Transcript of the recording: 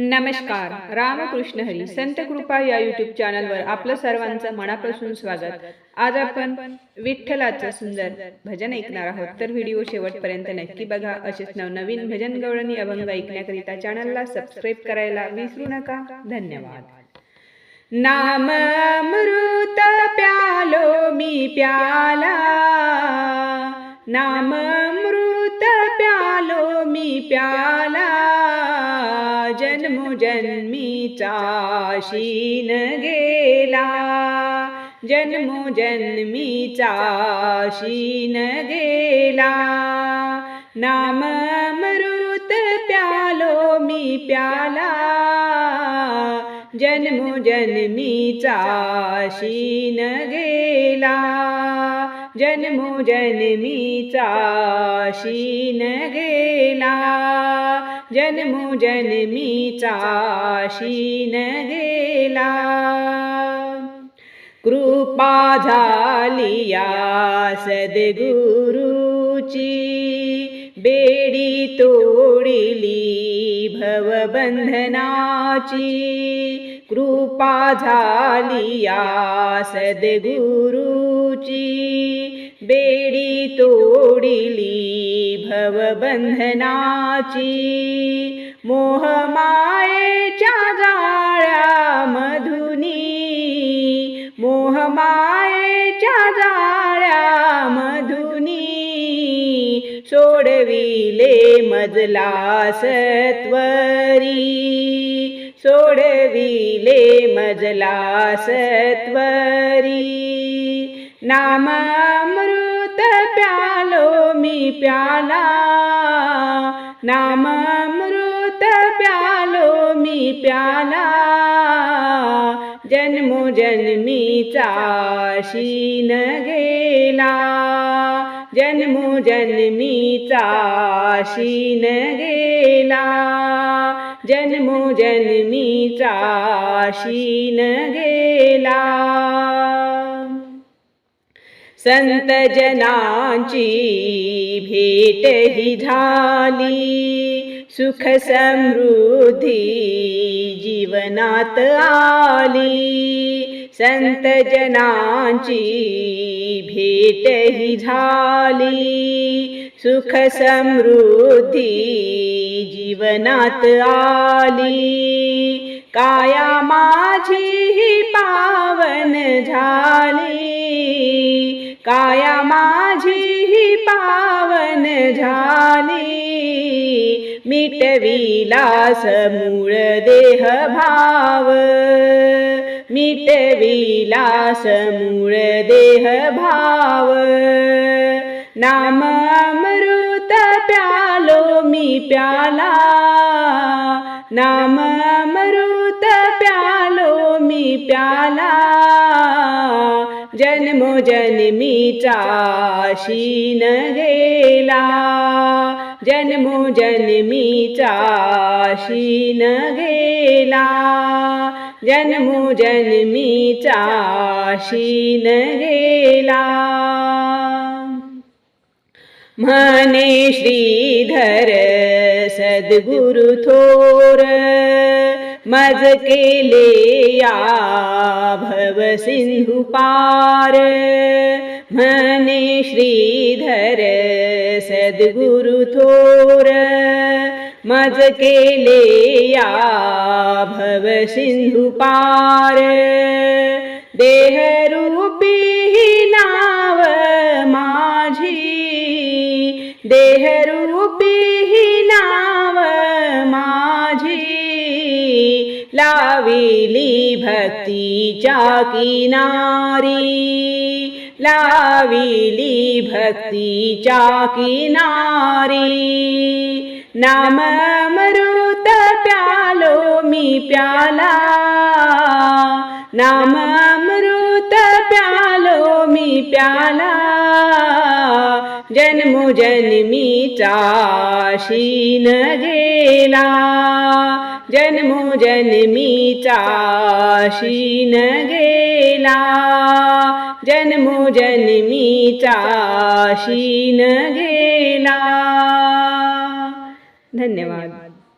नमस्कार. रामकृष्ण हरी. संत कृपा या युट्यूब चॅनलवर आपलं सर्वांचं मनापासून स्वागत. आज आपण विठ्ठलाचं सुंदर भजन ऐकणार आहोत. तर व्हिडिओ शेवटपर्यंत नक्की बघा. असेच नवनवीन भजन गवळणी अभंग ऐकण्याकरिता चॅनलला सबस्क्राईब करायला विसरू नका. धन्यवाद. नाम अमृत प्यालो मी प्याला. नाम अमृत प्यालो मी प्याला. जन्मीचा शीन गेला. जन्मो जन्मीचा शीन गेला. नाम अमृत प्यालो मी प्याला. जन्मो जन्मीचा शीन गेला. जन्मो जन्मीचा शीन गेला. जन्मो जन्मीचा शीन गेला कृपा झाली या सद्गुरुची बेडी तोडिली भवबंधनाची। कृपा झाली या सद्गुरुची बेडी तोडिली भवबंधनाची मोहमायेच्या जाळ्या मधुनी मोहमायेच्या जाळ्या मधुनी सोडविले मजला सत्वरी सोडविले मजला सत्वरी नामामृत प्या मी प्याला. नाम अमृत प्यालो मी प्याला. जन्मो जन्मीचा शीन गेला. जन्मो जन्मीचा शीन गेला. जन्मो जन्मीचा शीन गेला. संत जनांची भेट ही झाली. सुख समृद्धी जीवनात आली. संत जनांची भेट ही झाली. सुख समृद्धी जीवनात आली. काया माझी ही पावन झाली. काया माझी ही पावन झाली. मिटविला समूळ देह भाव. मिटविला समूळ देह भाव. नाम अमृत प्यालो मी प्याला. नाम अमृत प्यालो मी प्याला. जन्म जन्मीचा शीन गेला जन्मो जन्मीचा शीन गेला जन्मो जन्मीचा शीन गेला म्हणे श्रीधर सद्गुरु थोर। मज केले या भव सिंधू पार. म्हणे श्रीधर सद्गुरु थोर. मज केले या भव सिंधू पार. लाविली भक्तीच्या किनारी. लाविली भक्तीच्या किनारी. नाम अमृत प्यालो मी प्याला. नाम अमृत प्यालो मी प्याला. जन्मो जन्मीचा शीन गेला. जन्मो जन्मीचा शीन गेला. जन्मो जन्मीचा शीन गेला. धन्यवाद.